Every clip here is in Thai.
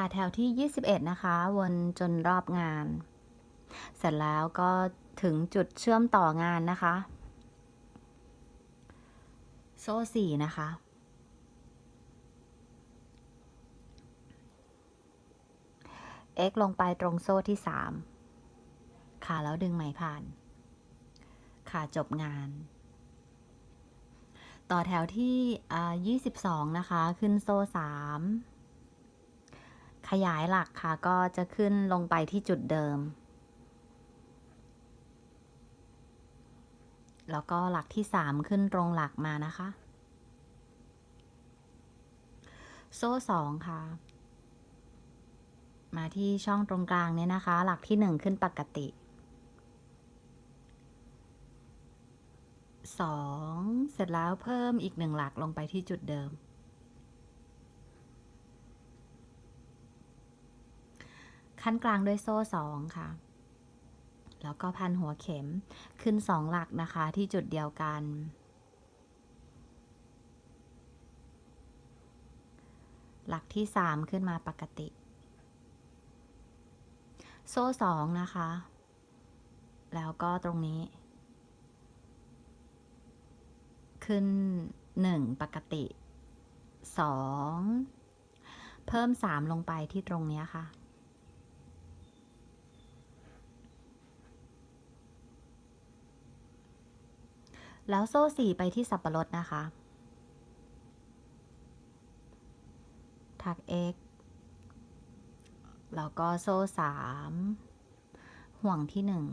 ค่ะแถวที่ 21 นะคะ วนจนรอบงาน เสร็จแล้วก็ถึงจุดเชื่อมต่องานนะคะ โซ่สี่นะคะ x ลงไปตรงโซ่ที่ 3 ค่ะ แล้วดึงไหมผ่าน ค่ะ จบงาน ต่อแถวที่อ่า22 นะคะ ขึ้นโซ่ 3 ขยายหลักค่ะก็จะขึ้นลงไปที่จุดเดิม แล้วก็หลักที่ 3 ขึ้นตรงหลักมานะคะ โซ่ 2 ค่ะ มาที่ช่องตรงกลางเนี่ยนะคะ หลักที่ 1 ขึ้นปกติ 2 เสร็จแล้วเพิ่มอีกหนึ่งหลักลงไปที่จุดเดิม ขั้นกลางด้วยโซ่2ค่ะ แล้วก็พันหัวเข็มขึ้น2หลักนะคะที่จุดเดียวกัน หลักที่3ขึ้นมาปกติ โซ่2นะคะ แล้วก็ตรงนี้ ขึ้น1ปกติ2เพิ่ม3ลงไปที่ตรงนี้ค่ะ แล้วโซ่สี่ไปที่สับปะรดนะคะ ถัก x แล้วก็โซ่สามห่วงที่หนึ่ง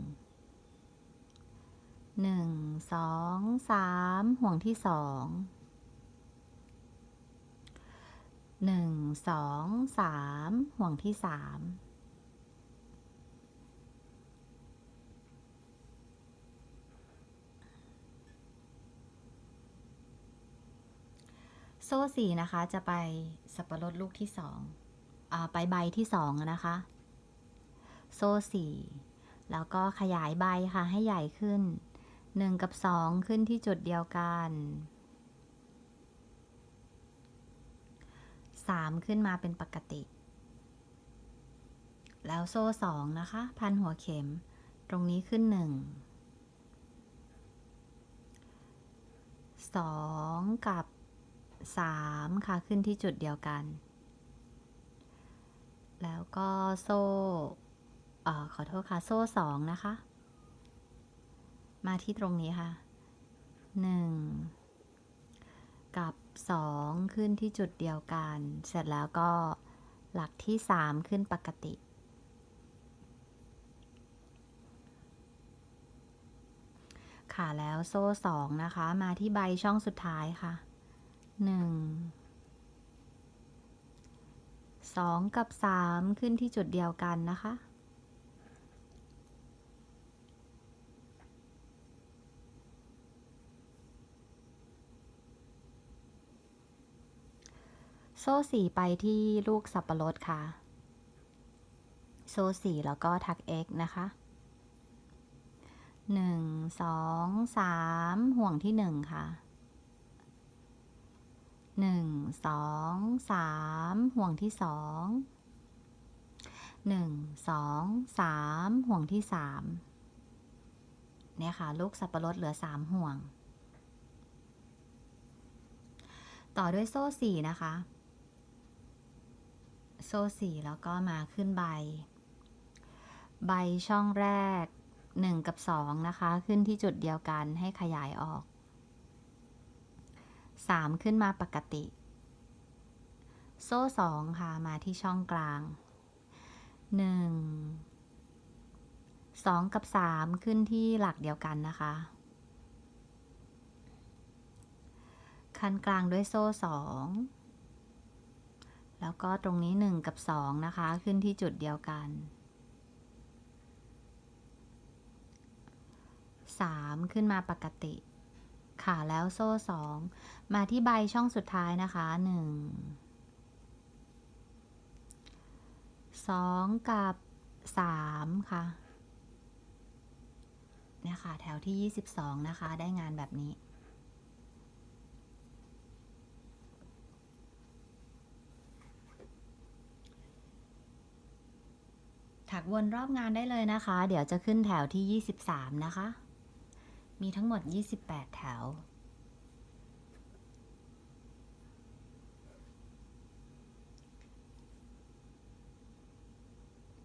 หนึ่งสองสามห่วงที่สองหนึ่งสองสามห่วงที่สาม โซ่สี่นะคะจะไปสับปะรดลูกที่สองอไปใบที่สองนะคะ โซ่สี่แล้วก็ขยายใบค่ะให้ใหญ่ขึ้นหนึ่งกับสองขึ้นที่จุดเดียวกันสามขึ้นมาเป็นปกติ แล้วโซ่สองนะคะ พันหัวเข็ม ตรงนี้ขึ้นหนึ่งสองกับ 3 ค่ะขึ้นที่จุดเดียวกัน แล้วก็โซ่ออขอโทษค่ะ โซ่ 2 นะคะ มาที่ตรงนี้ค่ะ 1 กับ 2 ขึ้นที่จุดเดียวกัน เสร็จแล้วก็หลักที่ 3 ขึ้นปกติค่ะแล้วโซ่ 2 นะคะ มาที่ใบช่องสุดท้ายค่ะ หนึ่งสองกับสามขึ้นที่จุดเดียวกันนะคะโซ่สี่ไปที่ลูกสับปะรดค่ะ โซ่สี่แล้วก็ทัก x นะคะหนึ่งสองสามห่วงที่หนึ่งค่ะ หนึ่งสองสามห่วงที่สองหนึ่งสองสามห่วงที่สามเนี่ยค่ะ ลูกสับปะรดเหลือสามห่วง ต่อด้วยโซ่สี่นะคะ โซ่สี่แล้วก็มาขึ้นใบ ใบช่องแรกหนึ่งกับสองนะคะ ขึ้นที่จุดเดียวกันให้ขยายออก 3 ขึ้นมาปกติ โซ่ 2 ค่ะ มาที่ช่องกลาง 1 2 กับ 3 ขึ้นที่หลักเดียวกันนะคะ คันกลางด้วยโซ่ 2 แล้วก็ตรงนี้ 1 กับ 2 นะคะ ขึ้นที่จุดเดียวกัน 3 ขึ้นมาปกติ ค่ะแล้วโซ่สองมาที่ใบช่องสุดท้ายนะคะหนึ่งสองกับสามค่ะเนี่ยค่ะแถวที่ยี่สิบสองนะคะ ได้งานแบบนี้ถักวนรอบงานได้เลยนะคะ เดี๋ยวจะขึ้นแถวที่ยี่สิบสามนะคะ มีทั้งหมด 28 แถว